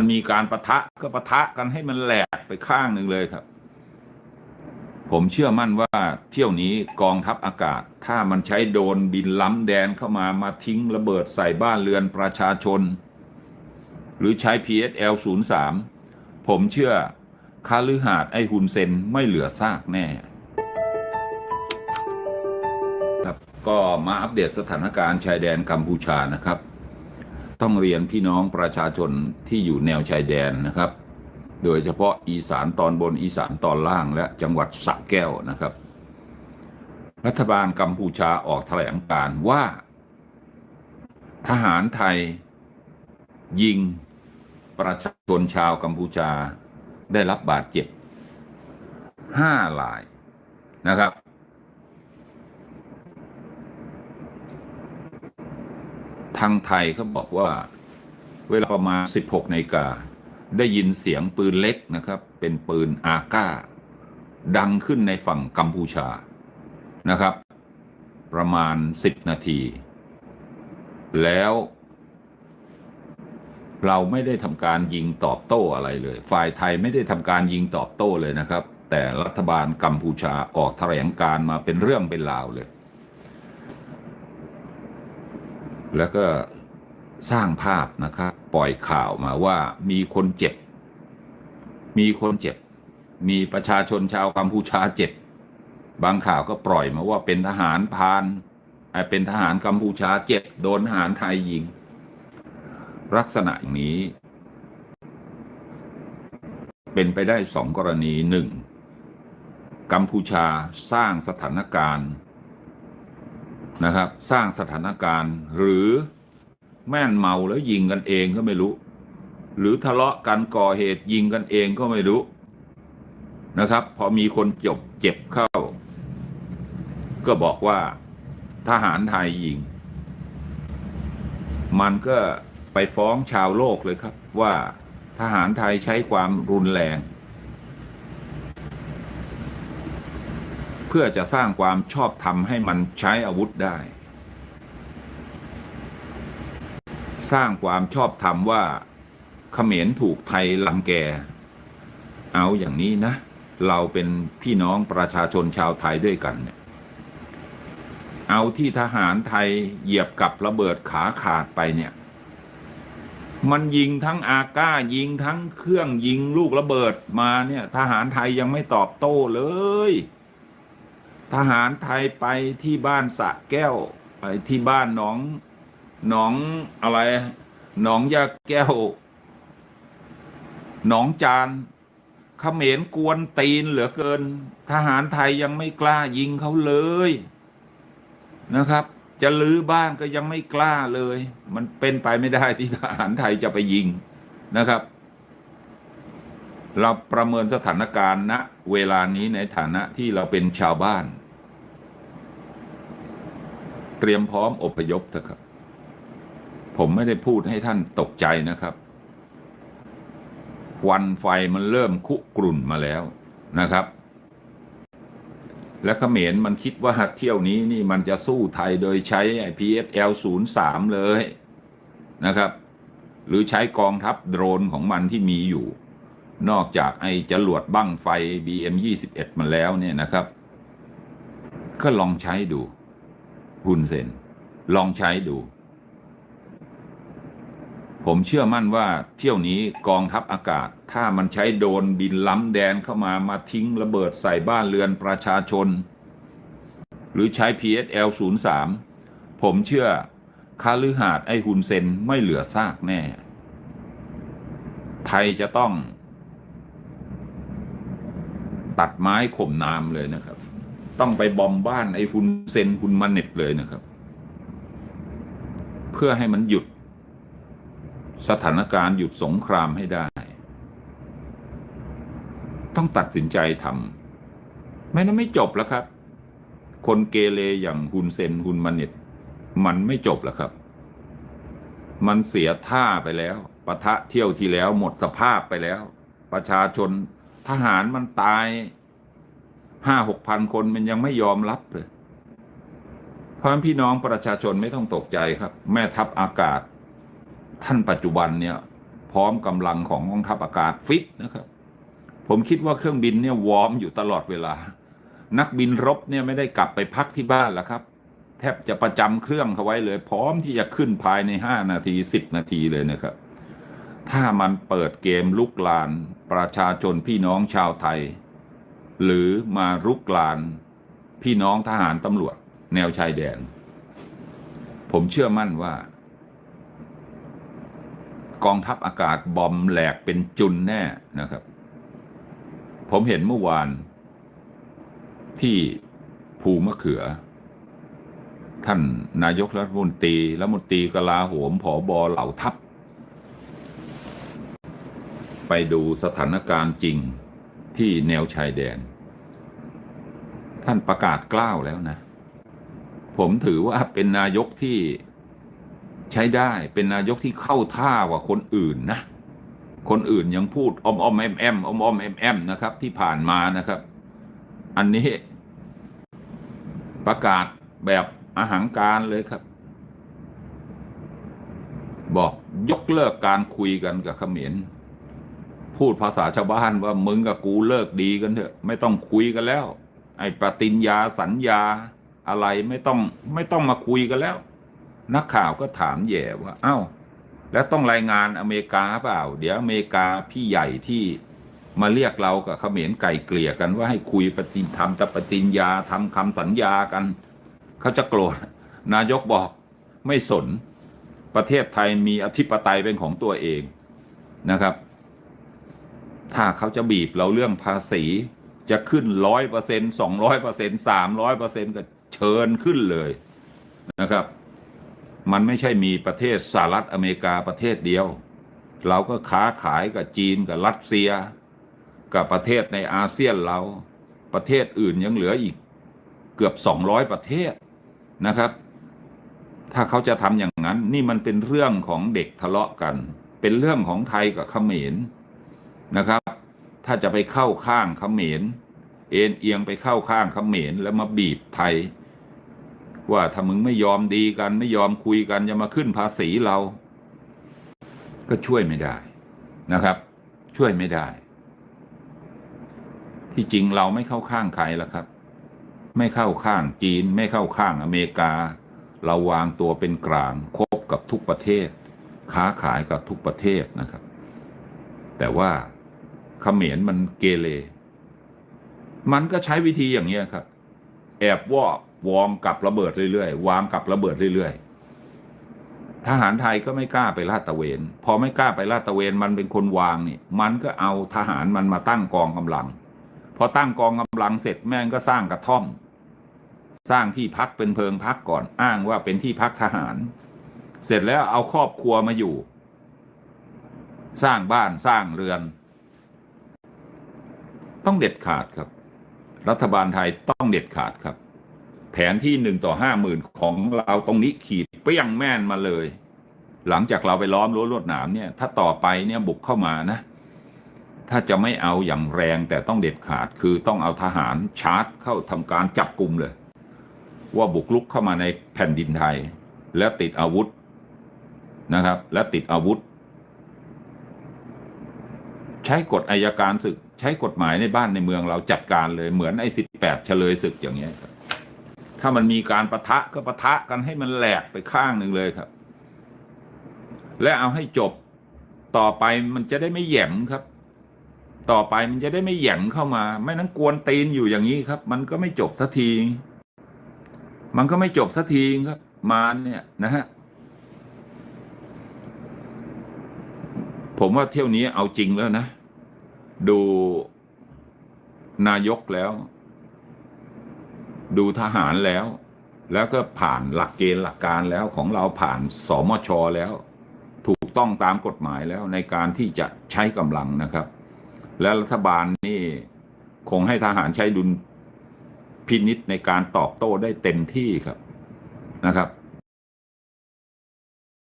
มันมีการประทะก็ประทะกันให้มันแหลกไปข้างหนึ่งเลยครับ ผมเชื่อมั่นว่าเที่ยวนี้กองทัพอากาศ ถ้ามันใช้โดนบินล้ำแดนเข้ามามาทิ้งระเบิดใส่บ้านเรือนประชาชน หรือใช้ PSL 03ผมเชื่อคาลือหาดไอฮุนเซนไม่เหลือซากแน่ครับก็มาอัปเดตสถานการณ์ชายแดนกัมพูชานะครับ ต้องเรียนพี่น้องประชาชนที่อยู่แนวชายแดนนะครับ โดยเฉพาะอีสานตอนบนอีสานตอนล่างและจังหวัดสระแก้วนะครับ รัฐบาลกัมพูชาออกแถลงการว่า ทหารไทย ยิงประชาชนชาวกัมพูชาได้รับบาดเจ็บห้ารายนะครับ ทางไทยเขาบอกว่าเวลาประมาณ 16นาฬิกาได้ยินเสียงปืนเล็กนะครับ เป็นปืนอาก้า ดังขึ้นในฝั่งกัมพูชานะครับ ประมาณ 10 นาที แล้ว เราไม่ได้ทำการยิงตอบโต้อะไรเลย ฝ่ายไทยไม่ได้ทำการยิงตอบโต้เลยนะครับ แต่รัฐบาลกัมพูชาออกแถลงการมาเป็นเรื่องเป็นราวเลย แล้วก็สร้างภาพนะครับปล่อยข่าวมาว่ามีคนเจ็บ มีคนเจ็บ มีประชาชนชาวกัมพูชาเจ็บ บางข่าวก็ปล่อยมาว่าเป็นทหารพานเป็นทหารกัมพูชาเจ็บโดนทหารไทยยิง ลักษณะอย่างนี้ เป็นไปได้สองกรณีหนึ่งกัมพูชาสร้างสถานการณ์ นะครับ สร้างสถานการณ์หรือแม่นเมาแล้วยิงกันเองก็ไม่รู้ หรือทะเลาะกันก่อเหตุยิงกันเองก็ไม่รู้นะครับ พอมีคนจบเจ็บเข้า ก็บอกว่าทหารไทยยิง มันก็ไปฟ้องชาวโลกเลยครับว่าทหารไทยใช้ความรุนแรง เพื่อจะสร้างความชอบธรรมให้มันใช้อาวุธได้ สร้างความชอบธรรมว่าเขมรถูกไทยลังแก เอาอย่างนี้นะ เราเป็นพี่น้องประชาชนชาวไทยด้วยกันเนี่ยเอาที่ทหารไทยเหยียบกับระเบิดขาขาดไปเนี่ย มันยิงทั้งอาก้ายิงทั้งเครื่องยิงลูกระเบิดมาเนี่ย ทหารไทยยังไม่ตอบโต้เลย ทหารไทยไปที่บ้านสะแก้วไปที่บ้านหนองหนองอะไรหนองยาแก้วหนองจานเขมรกวนตีนเหลือเกิน ทหารไทยยังไม่กล้ายิงเขาเลยนะครับ จะลื้อบ้านก็ยังไม่กล้าเลย มันเป็นไปไม่ได้ที่ทหารไทยจะไปยิงนะครับ เราประเมินสถานการณ์ณเวลานี้ในฐานะที่เราเป็นชาวบ้าน เตรียมพร้อมอพยพเถอะครับ ผมไม่ได้พูดให้ท่านตกใจนะครับควันไฟมันเริ่มคุกรุ่นมาแล้วนะครับ และเขมรมันคิดว่าเที่ยวนี้นี่มันจะสู้ไทยโดยใช้ PSL 03เลยนะครับ หรือใช้กองทัพโดรนของมันที่มีอยู่ นอกจากไอ้จรวดบั้งไฟ BM 21มาแล้วเนี่ยนะครับ ก็ลองใช้ดู ฮุนเซน ลองใช้ดู ผมเชื่อมั่นว่าเที่ยวนี้กองทัพอากาศ ถ้ามันใช้โดรนบินล้ำแดนเข้ามามาทิ้งระเบิดใส่บ้านเรือนประชาชน หรือใช้ PSL 03ผมเชื่อคาลือหาดไอฮุนเซนไม่เหลือซากแน่ ไทยจะต้อง ตัดไม้ข่มน้ำเลยนะครับ ต้องไปบอมบ้านไอฮุนเซนฮุนมันเน็ตเลยนะครับ เพื่อให้มันหยุดสถานการณ์หยุดสงครามให้ได้ ต้องตัดสินใจทำไม่นั้นไม่จบแล้วครับ คนเกเรอย่างฮุนเซนฮุนมันเน็ตมันไม่จบแล้วครับ มันเสียท่าไปแล้วปะทะเที่ยวที่แล้วหมดสภาพไปแล้ว ประชาชนทหารมันตาย ห้าหกพันคนมันยังไม่ยอมรับเลยเพราะนั้นพี่น้องประชาชนไม่ต้องตกใจครับ แม่ทัพอากาศ ท่านปัจจุบันเนี่ย พร้อมกำลังของกองทัพอากาศฟิตนะครับ ผมคิดว่าเครื่องบินเนี่ยวอร์มอยู่ตลอดเวลา นักบินรบเนี่ยไม่ได้กลับไปพักที่บ้านแล้วครับ แทบจะประจำเครื่องเขาไว้เลย พร้อมที่จะขึ้นภายในห้านาทีสิบนาทีเลยนะครับ ถ้ามันเปิดเกมลุกลานประชาชนพี่น้องชาวไทย หรือมารุกลานพี่น้องทหารตำรวจ แนวชายแดน ผมเชื่อมั่นว่า กองทัพอากาศบอมแหลกเป็นจุนแน่นะครับ ผมเห็นเมื่อวาน ที่ภูมะเขือ ท่านนายกรัฐมนตรีรัฐมนตรีกลาโหมผอบอเหล่าทัพ ไปดูสถานการณ์จริง ที่แนวชายแดน ท่านประกาศกล้าวแล้วนะ ผมถือว่าเป็นนายกที่ใช้ได้เป็นนายกที่เข้าท่ากว่าคนอื่นนะ คนอื่นยังพูดอมอมแอมแอมอมอมแอมแอมนะครับ ที่ผ่านมานะครับ อันนี้ประกาศแบบอาหางการเลยครับ บอกยกเลิกการคุยกันกับเขมร พูดภาษาชาวบ้านว่ามึงกับกูเลิกดีกันเถอะ ไม่ต้องคุยกันแล้ว ไอ้ปฏิญญาสัญญาอะไรไม่ต้องไม่ต้องมาคุยกันแล้ว นักข่าวก็ถามแย่ว่าเอ้าแล้วต้องรายงานอเมริกาเปล่า เดี๋ยวอเมริกาพี่ใหญ่ที่มาเรียกเรากับเขมรไก่เกลี่ยกันว่าให้คุยปฏิทำแต่ปฏิญญาทำคำสัญญากัน เขาจะโกรธนายกบอกไม่สนประเทศไทยมีอธิปไตยเป็นของตัวเองนะครับ ถ้าเขาจะบีบเราเรื่องภาษี จะขึ้นร้อยเปอร์เซ็นสองร้อยเปอร์เซ็นสามร้อยเปอร์เซ็นก็เชิญขึ้นเลยนะครับ มันไม่ใช่มีประเทศสหรัฐอเมริกาประเทศเดียว เราก็ค้าขายกับจีนกับรัสเซีย กับประเทศในอาเซียนเราประเทศอื่นยังเหลืออีกเกือบสองร้อยประเทศนะครับ ถ้าเขาจะทำอย่างนั้น นี่มันเป็นเรื่องของเด็กทะเลาะกัน เป็นเรื่องของไทยกับเขมร นะครับ ถ้าจะไปเข้าข้างเขมรเอ็นเอียงไปเข้าข้างเขมรแล้วมาบีบไทย ว่าถ้ามึงไม่ยอมดีกันไม่ยอมคุยกันจะมาขึ้นภาษีเรา ก็ช่วยไม่ได้นะครับ ช่วยไม่ได้ ที่จริงเราไม่เข้าข้างใครหรอกครับ ไม่เข้าข้างจีน ไม่เข้าข้างอเมริกา เราวางตัวเป็นกลางคบกับทุกประเทศ ค้าขายกับทุกประเทศนะครับ แต่ว่า เขมรมันเกเรมันก็ใช้วิธีอย่างนี้ยครับ แอบวอกวอมกับระเบิดเรื่อยๆวางกับระเบิดเรื่อยๆ ทหารไทยก็ไม่กล้าไปลาดตะเวน พอไม่กล้าไปลาดตะเวนมันเป็นคนวางนี่ มันก็เอาทหารมันมาตั้งกองกำลัง พอตั้งกองกำลังเสร็จแม่งก็สร้างกระท่อม สร้างที่พักเป็นเพิงพักก่อนอ้างว่าเป็นที่พักทหาร เสร็จแล้วเอาครอบครัวมาอยู่ สร้างบ้านสร้างเรือน ต้องเด็ดขาดครับ รัฐบาลไทยต้องเด็ดขาดครับ แผนที่หนึ่งต่อห้าหมื่นของเราตรงนี้ขีดเปี้ยงแม่นมาเลย หลังจากเราไปล้อมรั้วลวดหนามเนี่ย ถ้าต่อไปเนี่ยบุกเข้ามานะ ถ้าจะไม่เอาอย่างแรงแต่ต้องเด็ดขาด คือต้องเอาทหารชาร์จเข้าทำการจับกลุ่มเลย ว่าบุกลุกเข้ามาในแผ่นดินไทย และติดอาวุธนะครับ และติดอาวุธ ช้กฎอายการศึก ใช้กฎหมายในบ้านในเมืองเราจัดการเลยเหมือนไอ้สิบแปดเฉลยศึกอย่างเงี้ยครับถ้ามันมีการประทะก็ประทะกันให้มันแหลกไปข้างหนึ่งเลยครับ และเอาให้จบต่อไปมันจะได้ไม่แหย่มครับ ต่อไปมันจะได้ไม่แหย่มเข้ามา ไม่นั้นกวนตีนอยู่อย่างนี้ครับ มันก็ไม่จบสักที มันก็ไม่จบสักทีครับ มาเนี่ยนะฮะผมว่าเที่ยวนี้เอาจริงแล้วนะ ดูนายกแล้ว ดูทหารแล้ว แล้วก็ผ่านหลักเกณฑ์หลักการแล้วของเราผ่านสมชแล้ว ถูกต้องตามกฎหมายแล้วในการที่จะใช้กำลังนะครับ และรัฐบาลนี่คงให้ทหารใช้ดุลพินิษในการตอบโต้ได้เต็มที่ครับนะครับ